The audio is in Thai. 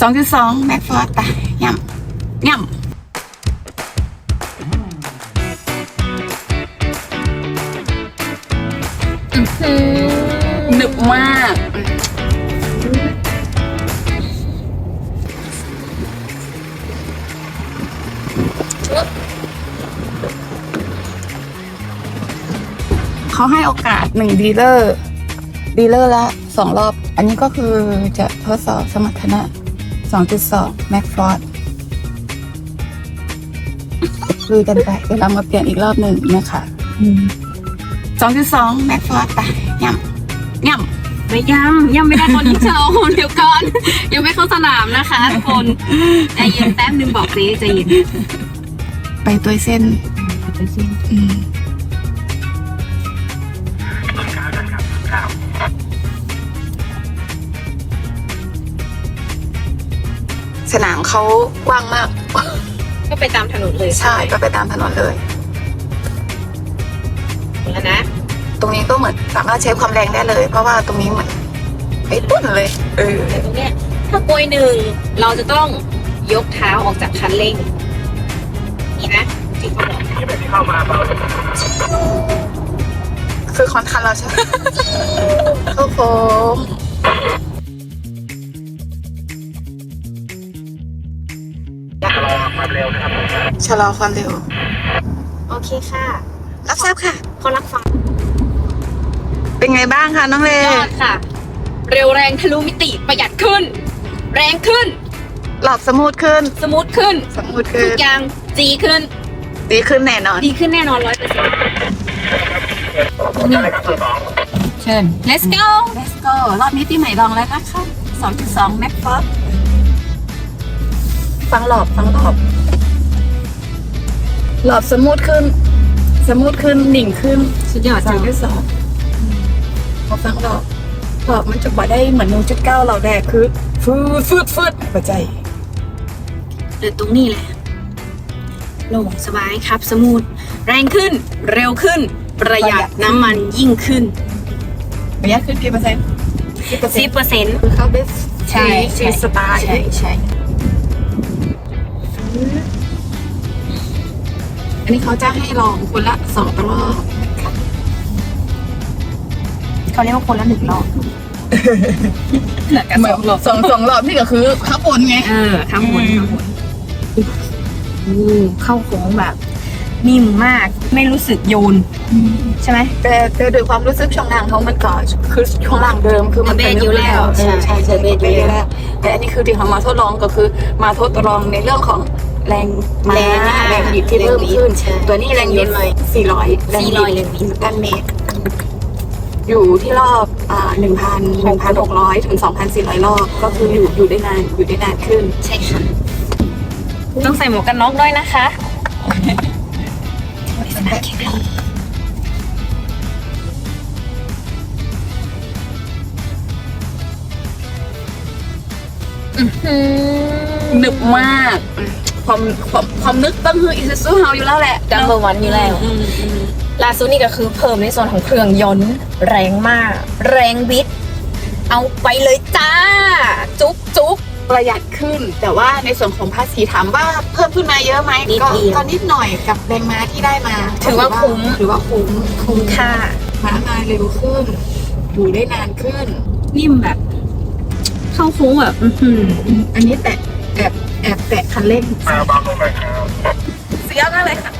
สองจุดสองแม็กฟอร์ดไปย่ำย่ำหนึบมาก เขาให้โอกาสหนึ่งดีลเลอร์ ดีลเลอร์ละสองรอบ อันนี้ก็คือจะทดสอบสมรรถนะ 2.2แม็กฟอร์ดลุยกันไปเดี๋ยวเรามาเปลี่ยนอีกรอบหนึ่งนะคะ2.2แม็กฟอร์ดไปย่ำย่ำไม่ย่ำย่ำไม่ได้คนที่โชว์เดี๋ยวก่อน ยังไม่เข้าสนามนะคะทุกคนใจเย็นแป๊บนึงบอกสิใจเย็นไปตัวเส้นไปสิอืมสนามเขากว้างมาก ก็ไปตามถนนเลยใช่ก็ไปตามถนนเลย แล้วนะ ตรงนี้ก็เหมือนสามารถใช้ความแรงได้เลย เพราะว่าตรงนี้เหมือนไอ้ปุ้นเลย เออแต่ตรงเนี้ยถ้ากลวยหนึ่งเราจะต้องยกเท้าออกจากคันเร่งนี่นะที่เขาบอกคือคอนทันเราใช่ไหม เข้าโค้งชะลอความเร็ว โอเคค่ะ รับทราบค่ะเขารับฟังเป็นไงบ้างคะน้องเลยอดค่ะ เร็วแรงทะลุมิติประหยัดขึ้น แรงขึ้น หลอบสมูทขึ้น สมูทขึ้นสมูททุขึ้กนอย่างจีขึ้น ดีขึ้นแน่นอน ดีขึ้นแน่นอนร้อยเปอร์เซ็นต์เชิญ let's go Let's go รอบนี้พี่ใหม่ลองแล้วนะคะ2.2แม็กฟอส ฟังหลอบฟังหลอบ หลอบสมูทขึ้น สมูทขึ้นหนิ่งขึ้นสุดยอดสอจังงที่สองพอฟังหลอบหลอบมันจะบ่ได้เหมือนนูจุดเก้าเราแดกคือฟืดฟืดฟืดหัวใจเดินตรงนี้แหละโล่งสบายครับ สมูทแรงขึ้น เร็วขึ้น ประหยัดน้ำมันยิ่งขึ้นระยะขึ้นกี่เปอร์เซ็นต์กี่เปอร์เซ็นต์10%เปอร์เซ็นต์คือเขาได้ใช่ชีสไตล์ใช่ใช่ อันนี้เขาจะให้ลองคนละสองรอบเขาเรียกว่าคนละหนึ่งรอบเหลือกันสองรอบสองสองรอบนี่ก็คือข้างบนไงเออข้างบนข้างบนอู้เข้าโค้งแบบ นิ่มมาก ไม่รู้สึกโยน ใช่ไหม แต่แต่โดยความรู้สึกช่วงล่างเขามันก็คือช่วงล่างเดิมคือมันเบสอยู่แล้วเออใช่ใช่เบเบสสอยู่อยู่แล้วแล้วแต่อันนี้คือที่เขามาทดลองก็คือมาทดลองในเรื่องของแรงม้าแรงแรงบิดที่เพิ่มขึ้นใช่ตัวนี้แรงบิดเยอะหน่อย400 400แรงบิดตันเมตรอยู่ที่รอบอ่า1,000 1,600ถึง2,400รอบ ก็คืออยู่อยู่ได้นานอยู่ได้นานขึ้น ใช่ค่ะ ต้องใส่หมวกกันน็อกด้วยนะคะอื้อ หือหนึบมาก ความความความนึกต้องคืออิซูซูเฮาอยู่แล้วแหละดัมเบอร์วันอยู่แล้วอืมอืมล่าสุดนี่ก็คือเพิ่มในส่วนของเครื่องยนต์แรงมาก แรงบิดเอาไปเลยจ้า จุ๊บจุ๊บ ประหยัดขึ้น แต่ว่าในส่วนของภาษีถามว่าเพิ่มขึ้นมาเยอะไหมนิดก็เดียว ก็นิดหน่อยกับแรงม้าที่ได้มาถือว่าคุ้ม ถือว่าคุ้มคุ้มค่าม้ามาเร็วขึ้นอยู่ได้นานขึ้น นิ่มแบบ เข้าโค้งแบบอื้อหืออันนี้แตะแอบแอบแตะคันเร่งเสียมากเลยค่ะ